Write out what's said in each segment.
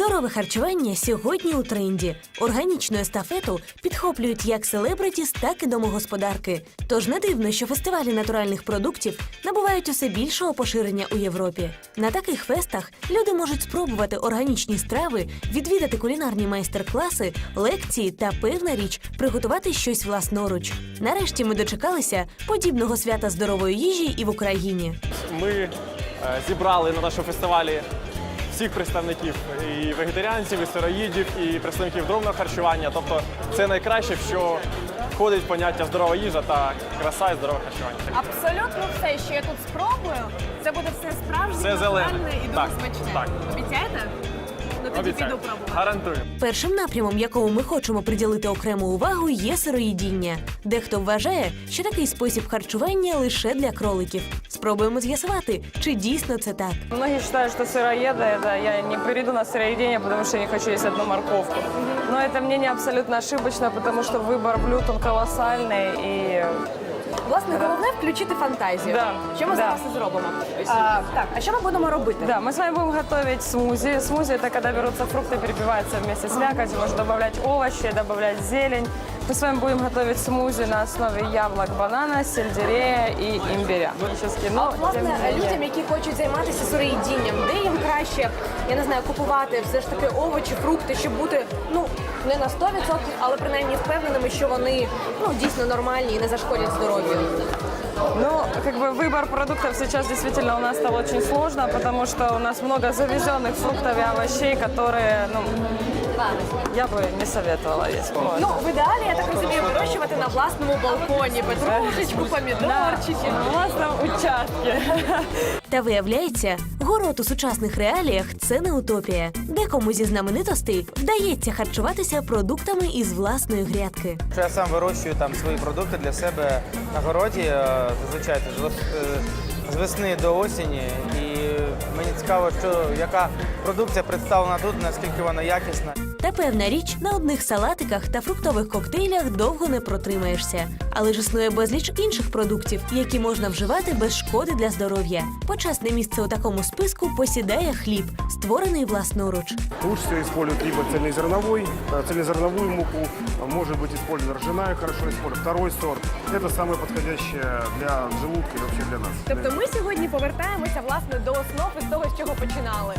Здорове харчування сьогодні у тренді. Органічну естафету підхоплюють як селебритіс, так і домогосподарки. Тож не дивно, що фестивалі натуральних продуктів набувають усе більшого поширення у Європі. На таких фестах люди можуть спробувати органічні страви, відвідати кулінарні майстер-класи, лекції та певна річ приготувати щось власноруч. Нарешті ми дочекалися подібного свята здорової їжі і в Україні. Ми е, зібрали на нашому фестивалі всіх представників і вегетаріанців, і сироїдів, і представників дробного харчування. Тобто це найкраще, в що входить поняття здорова їжа та краса і здорове харчування. Абсолютно все, що я тут спробую, це буде все справжнє, Все зелене. натуральне і дуже Так, смачне. так. Обіцяєте? Ну тоді Обіцяю. піду пробувати. Гарантую. Першим напрямом, якому ми хочемо приділити окрему увагу, є сироїдіння. Дехто вважає, що такий спосіб харчування лише для кроликів. Спробуємо з'ясувати, чи дійсно це так. Многие считают, что сыроеды, это я не перейду на сыроедение, потому что я не хочу есть одну морковку. Но это мнение абсолютно ошибочно, потому что выбор блюд, он колоссальный. И Власне, головне включити фантазію. Да, Що ми да. зараз і зробимо? А, так, а що ми будемо робити? да, мы с вами будем готовить смузи. Смузи – это когда берутся фрукты, перебиваются вместе с мякотью, можно добавлять овощи, добавлять зелень. Мы с вами будем готовить смузи на основе яблок, банана, сельдерея и имбиря. Ну, А власне, людям, які хочуть займатися сироїдінням, де їм краще, я не знаю, купувати все ж таки овочі, фрукти, щоб бути ну не на 100%, але принаймні впевненими, що вони ну дійсно нормальні і не зашкодять здоров'ю Ну, как бы выбор продуктов сейчас действительно у нас стал очень сложно, потому что у нас много завезенных фруктов и овощей, которые, ну, я бы не советовала есть. Вот. Ну, в ідеалі, я так розумію, вирощувати на власному балконі, петрушечку, помідорчики. На власном участке. Та виявляється, город у сучасних реаліях це не утопія. Декому зі знаменитостей вдається харчуватися продуктами із власної грядки. Я сам вирощую там свої продукти для себе на городі, е, зазвичай е, з весни до осені. І мені цікаво, що яка продукція представлена тут, наскільки вона якісна. Та певна річ, на одних салатиках та фруктових коктейлях довго не протримаєшся Але ж існує безліч інших продуктів, які можна вживати без шкоди для здоров'я. Почесне місце у такому списку посідає хліб, створений власноруч. Лучше всего использовать либо цельнозерновой, э, цельнозерновую муку, а может быть использована ржаная, хорошо использовать. Второй сорт. Это самое подходящее для желудка и вообще для нас. Тобто ми сьогодні повертаємося власне до основ і з того, з чого починали.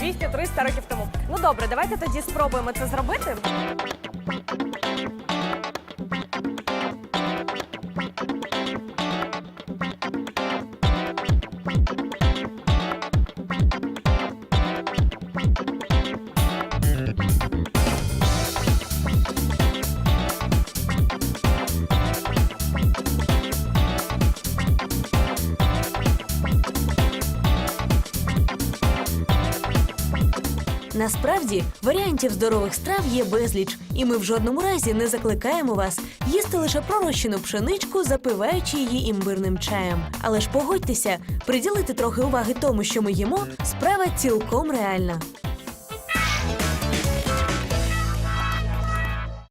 200-300 років тому. Ну добре, давайте тоді спробуємо це зробити. Насправді варіантів здорових страв є безліч, і ми в жодному разі не закликаємо вас їсти лише пророщену пшеничку, запиваючи її імбирним чаєм. Але ж погодьтеся, приділити трохи уваги тому, що ми їмо, справа цілком реальна.